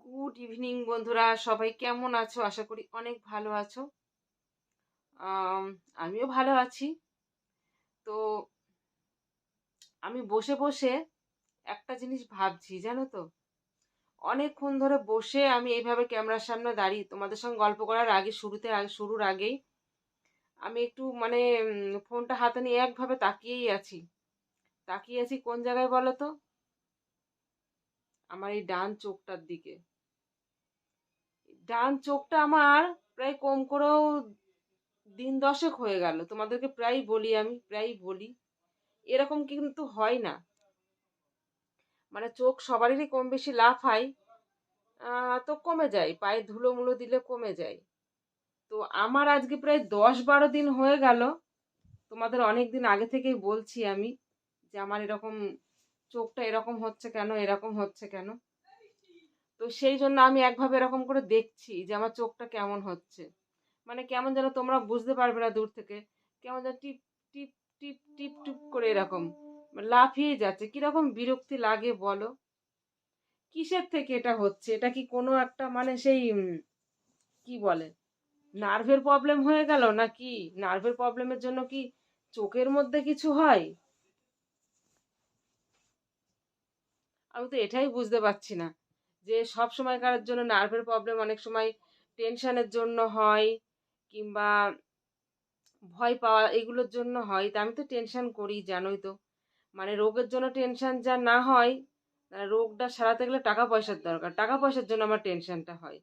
Good evening বন্ধুরা। সবাই কেমন আছো? আশা করি অনেক ভালো আছো। আমিও ভালো আছি। তো আমি বসে বসে একটা জিনিস ভাবছি, জানো তো? অনেকক্ষণ ধরে বসে আমি এইভাবে ক্যামেরার সামনে দাঁড়িয়ে, তোমাদের সঙ্গে গল্প করার আগে, শুরুতে শুরুর আগেই আমি একটু মানে ফোনটা হাতে নিয়ে একভাবে তাকিয়েই আছি। তাকিয়ে আছি কোন জায়গায় বলো তো? আমার এই ডান চোখটার দিকে। ডান চোখটা আমার প্রায় কম করেও দিন দশেক হয়ে গেল। তোমাদেরকে প্রায় বলি আমি প্রায় বলি। এরকম কিন্তু হয় না। মানে চোখ সবারই কম বেশি লাভ হয় তো কমে যায়। পায়ে ধুলো মুলো দিলে কমে যায়। তো আমার আজকে প্রায় দশ বারো দিন হয়ে গেল। তোমাদের অনেক দিন আগে থেকেই বলছি আমি যে আমার এরকম চোখটা এরকম হচ্ছে কেন, এরকম হচ্ছে কেন। তো সেই জন্য আমি একভাবে এরকম করে দেখছি যে আমার চোখটা কেমন হচ্ছে। মানে কেমন যেন তোমরা বুঝতে পারবে না দূর থেকে। কেমন যেন টিপ টিপ টিপ টিপ টিপ করে এরকম লাফিয়ে যাচ্ছে। কীরকম বিরক্তি লাগে বলো? কিসের থেকে এটা হচ্ছে? এটা কি কোনো একটা মানে সেই কি বলে? নার্ভের প্রবলেম হয়ে গেল নাকি? নার্ভের প্রবলেমের জন্য কি চোখের মধ্যে কিছু হয়? আমি তো এটাই বুঝতে পারছি না। যে সব সময়কার জন্য নার্ভের প্রবলেম অনেক সময় টেনশনের জন্য হয় কিংবা ভয় পাওয়া এগুলোর জন্য হয়। তা আমি তো টেনশন করি, জানোই তো। মানে রোগের জন্য টেনশন যা না হয় রোগটা সারাতে গেলে টাকা পয়সার দরকার। টাকা পয়সার জন্য আমার টেনশনটা হয়।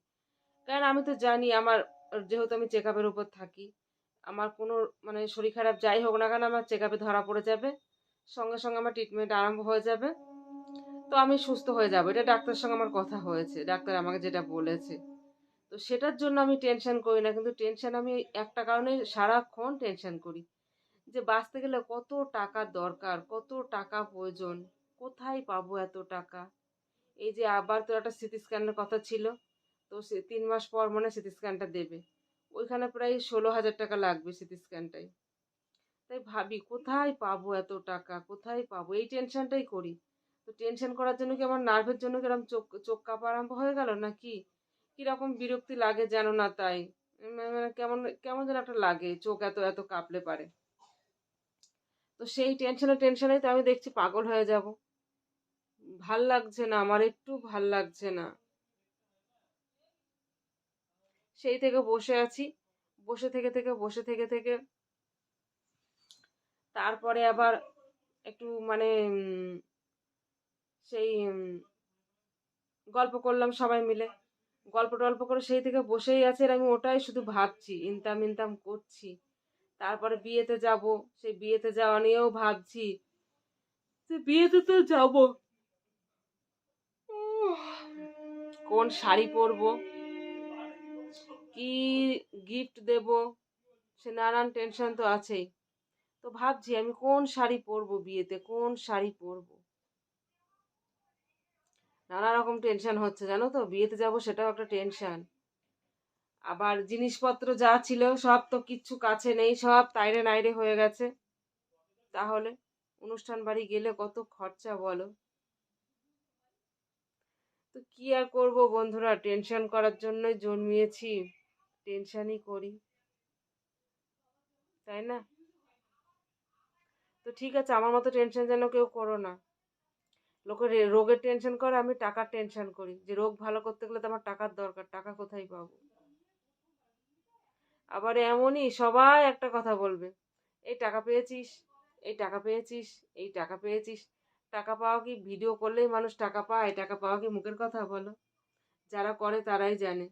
কারণ আমি তো জানি আমার, যেহেতু আমি চেক আপের উপর থাকি, আমার কোনো মানে শরীর খারাপ যাই হোক না কেন আমার চেক আপে ধরা পড়ে যাবে। সঙ্গে সঙ্গে আমার ট্রিটমেন্ট আরম্ভ হয়ে যাবে। তো আমি সুস্থ হয়ে যাব। এটা ডাক্তারের সঙ্গে আমার কথা হয়েছে। ডাক্তার আমাকে যেটা বলেছে। তো সেটার জন্য আমি টেনশন করি না। কিন্তু টেনশন আমি একটা কারণে সারাক্ষণ টেনশন করি। যে বাঁচতে গেলে কত টাকা দরকার, কত টাকা প্রয়োজন, কোথায় পাবো এত টাকা? এই যে আবার তোর একটা সিটি স্ক্যানের কথা ছিল। তো সে তিন মাস পর মনে সিটি স্ক্যানটা দেবে। ওইখানে প্রায় ষোলো হাজার টাকা লাগবে সিটি স্ক্যানটাই তাই ভাবি, কোথায় পাবো এত টাকা? কোথায় পাবো? এই টেনশনটাই করি। তো টেনশন করার জন্য কি আমার নার্ভের জন্য কীরকম চোখ চোখ কাঁপা আরম্ভ হয়ে গেল নাকি? কীরকম বিরক্তি লাগে জানো না তাই? উম, মানে কেমন কেমন যেন একটা লাগে চোখ এত এত কাঁপলে পারে। তো সেই টেনশনে টেনশনেই তো আমি দেখছি পাগল হয়ে যাব। ভালো লাগছে না আমার একটু ভালো লাগছে না। সেই থেকে বসে আছি বসে থেকে থেকে বসে থেকে থেকে। তারপরে আবার একটু মানে সেই গল্প করলাম সবাই মিলে। গল্প টল্প করে সেই থেকে বসেই আছে আর আমি ওটাই শুধু ভাবছি ইনকাম ইনকাম করছি। তারপরে বিয়েতে যাব, সেই বিয়েতে যাওয়া নিয়েও ভাবছি যে বিয়েতে তো যাব। কোন শাড়ি পরব, কি গিফট দেব, সে নানান টেনশন তো আছেই। তো ভাবছি আমি কোন শাড়ি পরবো বিয়েতে, কোন শাড়ি পরবো? নানা রকম টেনশন হচ্ছে, জানো তো? বিয়েতে যাব সেটাও একটা টেনশন আবার জিনিসপত্র যা ছিল সব তো কিচ্ছু কাছে নেই, সব তাইরে নাইরে হয়ে গেছে। তাহলে অনুষ্ঠান বাড়ি গেলে কত খরচা বলো? তো কি আর করব বন্ধুরা? টেনশন করার জন্যই জন্মিয়েছি। টেনশনই করি। তাই না? তো ঠিক আছে, আমার মতো টেনশন যেন কেউ করো না। লোকে রে- রোগের টেনশন করে, আমি টাকার টেনশন করি। যে রোগ ভালো করতে গেলে তো আমার টাকার দরকার, টাকা কোথায় পাবো? আবার এমনই সবাই একটা কথা বলবে, এই টাকা পেয়েছিস, এই টাকা পেয়েছিস, এই টাকা পেয়েছিস, টাকা পাওয়া কি ভিডিও করলেই মানুষ টাকা পায়, টাকা পাওয়া কি মুখের কথা বলো? যারা করে তারাই জানে।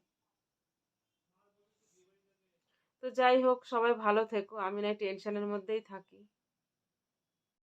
তো যাই হোক, সবাই ভালো থেকো, আমি না টেনশনের মধ্যেই থাকি।